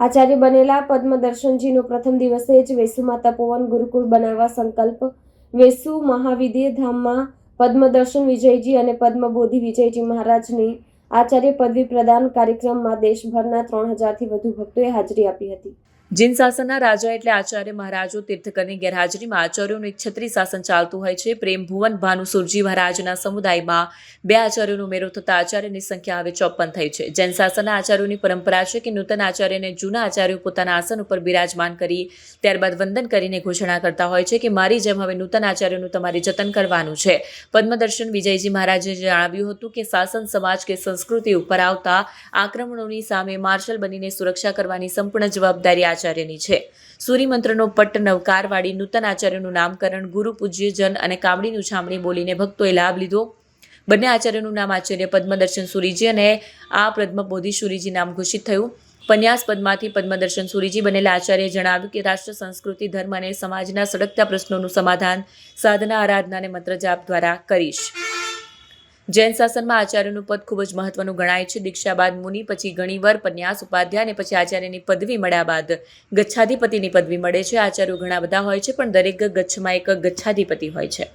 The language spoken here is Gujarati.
આચાર્ય બનેલા પદ્મદર્શનજીનો પ્રથમ દિવસે જ વેસુમાં તપોવન ગુરુકુળ બનાવવા સંકલ્પ. વેસુ મહાવિદ્ય ધામમાં પદ્મદર્શન વિજયજી અને પદ્મબોધિ વિજયજી મહારાજની આચાર્ય પદવી પ્રદાન કાર્યક્રમમાં દેશભરના ત્રણ હજારથી વધુ ભક્તોએ હાજરી આપી હતી. જીન શાસનના રાજા એટલે આચાર્ય મહારાજો, તીર્થકરની ગેરહાજરીમાં આચાર્યોનું એક છત્રી શાસન ચાલતું હોય છે. પ્રેમ ભુવન ભાનુ સુરજી મહારાજના સમુદાયમાં બે આચાર્યોનો ઉમેરો થતા આચાર્યની સંખ્યા હવે ચોપન થઈ છે. જૈન શાસનના આચાર્યોની પરંપરા છે કે નૂતન આચાર્યને જૂના આચાર્યો પોતાના આસન ઉપર બિરાજમાન કરી, ત્યારબાદ વંદન કરીને ઘોષણા કરતા હોય છે કે મારી જેમ હવે નૂતન આચાર્યનું તમારે જતન કરવાનું છે. પદ્મદર્શન વિજયજી મહારાજે જણાવ્યું હતું કે શાસન સમાજ કે સંસ્કૃતિ ઉપર આવતા આક્રમણોની સામે માર્શલ બનીને સુરક્ષા કરવાની સંપૂર્ણ જવાબદારી આચાર્યની છે. સૂર્યમંત્રનો પટ્ટ નવકારવાળી નૂતન આચાર્યનું નામકરણ ગુરુ પૂજ્યજન અને કામડીનું છામણી બોલીને ભક્તોએ લાભ લીધો. બંને આચાર્યનું નામ આચાર્ય પદ્મદર્શન સુરીજી અને આ પદ્મબોધિ સુરીજી નામ ઘોષિત થયું. પન્યાસ પદમાંથી પદ્મદર્શન સુરીજી બનેલા આચાર્યએ જણાવ્યું કે રાષ્ટ્ર, સંસ્કૃતિ, ધર્મ અને સમાજના સળગતા પ્રશ્નોનું સમાધાન, સાધના, આરાધના અને મંત્રજાપ દ્વારા કરીશ. જૈન શાસનમાં આચાર્યનું પદ ખૂબ જ મહત્વનું ગણાય છે. દીક્ષા બાદ મુનિ, પછી ઘણીવાર પન્યાસ, ઉપાધ્યાય અને પછી આચાર્યની પદવી મળ્યા બાદ ગચ્છાધિપતિની પદવી મળે છે. આચાર્યો ઘણા બધા હોય છે, પણ દરેક ગચ્છમાં એક ગચ્છાધિપતિ હોય છે.